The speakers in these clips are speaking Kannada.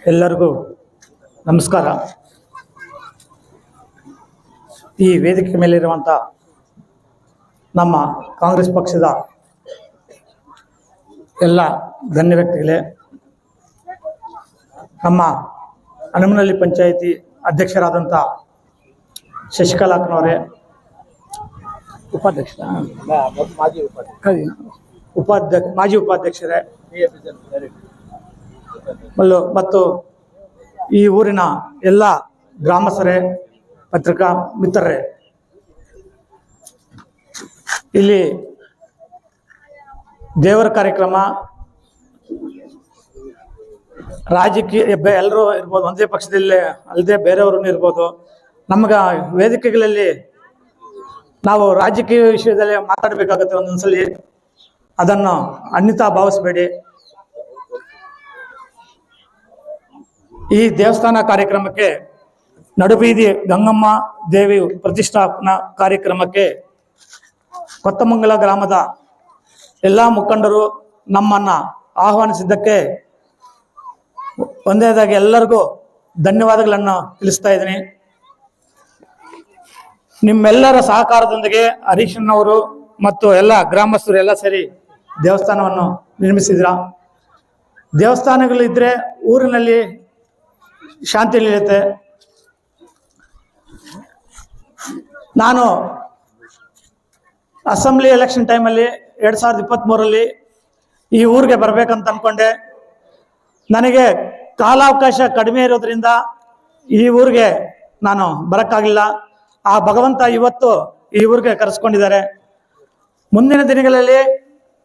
ಎಲ್ಲರಿಗೂ ನಮಸ್ಕಾರ. ಈ ವೇದಿಕೆ ಮೇಲಿರುವಂಥ ನಮ್ಮ ಕಾಂಗ್ರೆಸ್ ಪಕ್ಷದ ಎಲ್ಲ ಗಣ್ಯ ವ್ಯಕ್ತಿಗಳೇ ನಮ್ಮ ಹನುಮನಹಳ್ಳಿ ಪಂಚಾಯಿತಿ ಅಧ್ಯಕ್ಷರಾದಂಥ ಶಶಿಕಲಾಕ್ನವರೇ ಉಪಾಧ್ಯಕ್ಷ ಮಾಜಿ ಉಪಾಧ್ಯಕ್ಷ. ಉಪಾಧ್ಯಕ್ಷ ಮಾಜಿ ಉಪಾಧ್ಯಕ್ಷರೇ ಮತ್ತು ಈ ಊರಿನ ಎಲ್ಲ ಗ್ರಾಮಸ್ಥರೇ, ಪತ್ರಿಕಾ ಮಿತ್ರರೇ, ಇಲ್ಲಿ ದೇವರ ಕಾರ್ಯಕ್ರಮ, ರಾಜಕೀಯ ಎಲ್ಲರೂ ಇರ್ಬೋದು, ಒಂದೇ ಪಕ್ಷದಲ್ಲಿ ಅಲ್ಲದೆ ಬೇರೆಯವರು ಇರ್ಬೋದು. ನಮ್ಗೆ ವೇದಿಕೆಗಳಲ್ಲಿ ನಾವು ರಾಜಕೀಯ ವಿಷಯದಲ್ಲಿ ಮಾತಾಡಬೇಕಾಗುತ್ತೆ ಒಂದೊಂದ್ಸಲಿ. ಅದನ್ನು ಅನ್ನಿತಾ ಭಾವಿಸಬೇಡಿ. ಈ ದೇವಸ್ಥಾನ ಕಾರ್ಯಕ್ರಮಕ್ಕೆ ನಡುಬೀದಿ ಗಂಗಮ್ಮ ದೇವಿ ಪ್ರತಿಷ್ಠಾಪನಾ ಕಾರ್ಯಕ್ರಮಕ್ಕೆ ಕೊತ್ತಮಂಗಲ ಗ್ರಾಮದ ಎಲ್ಲ ಮುಖಂಡರು ನಮ್ಮನ್ನ ಆಹ್ವಾನಿಸಿದ್ದಕ್ಕೆ ಒಂದೇದಾಗಿ ಎಲ್ಲರಿಗೂ ಧನ್ಯವಾದಗಳನ್ನು ತಿಳಿಸ್ತಾ ಇದ್ದೀನಿ. ನಿಮ್ಮೆಲ್ಲರ ಸಹಕಾರದೊಂದಿಗೆ ಹರೀಶಣ್ಣವರು ಮತ್ತು ಎಲ್ಲ ಗ್ರಾಮಸ್ಥರು ಎಲ್ಲ ಸೇರಿ ದೇವಸ್ಥಾನವನ್ನು ನಿರ್ಮಿಸಿದ್ರ ದೇವಸ್ಥಾನಗಳಿದ್ರೆ ಊರಿನಲ್ಲಿ ಶಾಂತಿ ನಿಲ್ಲುತ್ತೆ ನಾನು ಅಸೆಂಬ್ಲಿ ಎಲೆಕ್ಷನ್ ಟೈಮಲ್ಲಿ ಎರಡು ಸಾವಿರದ ಇಪ್ಪತ್ತ್ಮೂರಲ್ಲಿ ಈ ಊರಿಗೆ ಬರಬೇಕಂತ ಅಂದ್ಕೊಂಡೆ ನನಗೆ ಕಾಲಾವಕಾಶ ಕಡಿಮೆ ಇರೋದ್ರಿಂದ ಈ ಊರಿಗೆ ನಾನು ಬರೋಕ್ಕಾಗಲಿಲ್ಲ ಆ ಭಗವಂತ ಇವತ್ತು ಈ ಊರಿಗೆ ಕರೆಸ್ಕೊಂಡಿದ್ದಾರೆ. ಮುಂದಿನ ದಿನಗಳಲ್ಲಿ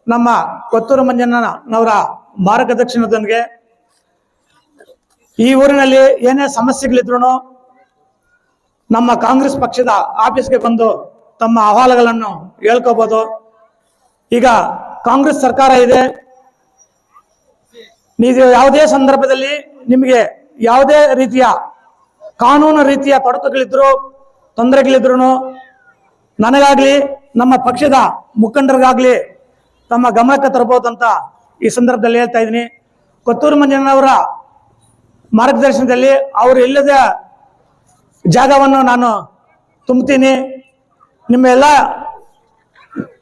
ನಮ್ಮ ಕೊತ್ತೂರು ಮಂಜಣ್ಣನವರ ಮಾರ್ಗದರ್ಶನದೊಂದಿಗೆ ಈ ಊರಿನಲ್ಲಿ ಏನೇ ಸಮಸ್ಯೆಗಳಿದ್ರು ನಮ್ಮ ಕಾಂಗ್ರೆಸ್ ಪಕ್ಷದ ಆಫೀಸ್ಗೆ ಬಂದು ತಮ್ಮ ಅಹವಾಲುಗಳನ್ನು ಹೇಳ್ಕೋಬಹುದು ಈಗ ಕಾಂಗ್ರೆಸ್ ಸರ್ಕಾರ ಇದೆ. ನೀವು ಯಾವುದೇ ಸಂದರ್ಭದಲ್ಲಿ ನಿಮಗೆ ಯಾವುದೇ ರೀತಿಯ ಕಾನೂನು ರೀತಿಯ ತೊಡಕುಗಳಿದ್ರು ತೊಂದರೆಗಳಿದ್ರು ನನಗಾಗ್ಲಿ, ನಮ್ಮ ಪಕ್ಷದ ಮುಖಂಡರಿಗಾಗ್ಲಿ ತಮ್ಮ ಗಮನಕ್ಕೆ ತರಬಹುದು ಈ ಸಂದರ್ಭದಲ್ಲಿ ಹೇಳ್ತಾ ಇದ್ದೀನಿ. ಕೊತ್ತೂರು ಮಂಜಣ್ಣವರ ಮಾರ್ಗದರ್ಶನದಲ್ಲಿ ಅವರು ಇಲ್ಲದ ಜಾಗವನ್ನು ನಾನು ತುಂಬ್ತೀನಿ. ನಿಮ್ಮ ಎಲ್ಲ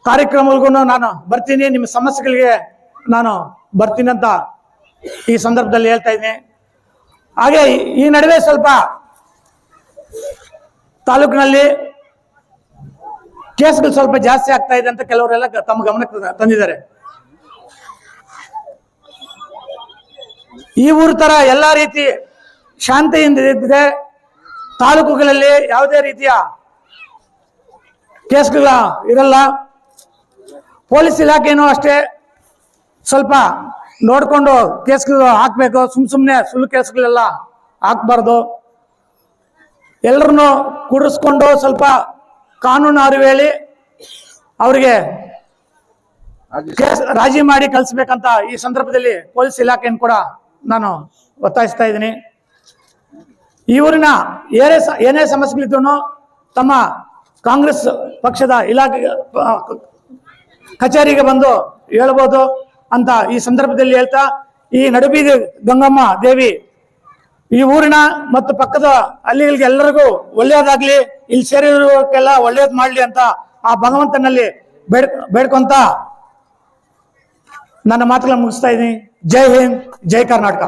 ಕಾರ್ಯಕ್ರಮಗಳಿಗೂ ನಾನು ಬರ್ತೀನಿ. ನಿಮ್ಮ ಸಮಸ್ಯೆಗಳಿಗೆ ನಾನು ಬರ್ತೀನಿ ಅಂತ ಈ ಸಂದರ್ಭದಲ್ಲಿ ಹೇಳ್ತಾ ಇದ್ದೀನಿ. ಹಾಗೆ ಈ- ನಡುವೆ ಸ್ವಲ್ಪ ತಾಲೂಕಿನಲ್ಲಿ ಕೇಸ್ಗಳು ಸ್ವಲ್ಪ ಜಾಸ್ತಿ ಆಗ್ತಾ ಇದೆ ಅಂತ ಕೆಲವರೆಲ್ಲ ತಮ್ಮ ಗಮನಕ್ಕೆ ತಂದಿದ್ದಾರೆ. ಈ ಊರು ತರ ಎಲ್ಲ ರೀತಿ ಶಾಂತಿಯಿಂದ ಇದ್ದಿದೆ. ತಾಲೂಕುಗಳಲ್ಲಿ ಯಾವುದೇ ರೀತಿಯ ಕೇಸ್ಗಳ ಇರಲ್ಲ. ಪೊಲೀಸ್ ಇಲಾಖೆನೂ ಅಷ್ಟೇ ಸ್ವಲ್ಪ ನೋಡಿಕೊಂಡು ಕೇಸ್ಗಳು ಹಾಕಬೇಕು. ಸುಮ್ ಸುಮ್ಮನೆ ಸುಳ್ಳು ಕೇಸ್ಗಳೆಲ್ಲ ಹಾಕ್ಬಾರ್ದು. ಎಲ್ಲರನ್ನು ಕೂಡಿಸ್ಕೊಂಡು ಸ್ವಲ್ಪ ಕಾನೂನು ಅರಿವು ಹೇಳಿ ಅವರಿಗೆ ಕೇಸ್ ರಾಜಿ ಮಾಡಿ ಕಳಿಸ್ಬೇಕಂತ ಈ ಸಂದರ್ಭದಲ್ಲಿ ಪೊಲೀಸ್ ಇಲಾಖೆಯನ್ನು ಕೂಡ ನಾನು ಒತ್ತಾಯಿಸ್ತಾ ಇದ್ದೀನಿ. ಈ ಊರಿನ ಏನೇ ಏನೇ ಸಮಸ್ಯೆಗಳಿದ್ರು ತಮ್ಮ ಕಾಂಗ್ರೆಸ್ ಪಕ್ಷದ ಇಲಾಖೆ ಕಚೇರಿಗೆ ಬಂದು ಹೇಳ್ಬೋದು ಅಂತ ಈ ಸಂದರ್ಭದಲ್ಲಿ ಹೇಳ್ತಾ, ಈ ನಡುಬೀದಿ ಗಂಗಮ್ಮ ದೇವಿ ಈ ಊರಿನ ಮತ್ತು ಪಕ್ಕದ ಹಳ್ಳಿಗಳಿಗೆ ಎಲ್ಲರಿಗೂ ಒಳ್ಳೆಯದಾಗ್ಲಿ, ಇಲ್ಲಿ ಸೇರಿರೋಕ್ಕೆಲ್ಲ ಒಳ್ಳೇದ್ ಮಾಡ್ಲಿ ಅಂತ ಆ ಭಗವಂತನಲ್ಲಿ ಬೇಡ್, ಬೇಡ್ಕೊಂತ ನನ್ನ ಮಾತುಗಳನ್ನು ಮುಗಿಸ್ತಾ ಇದ್ದೀನಿ. ಜೈ ಹಿಂದ್ ಜೈ ಕರ್ನಾಟಕ.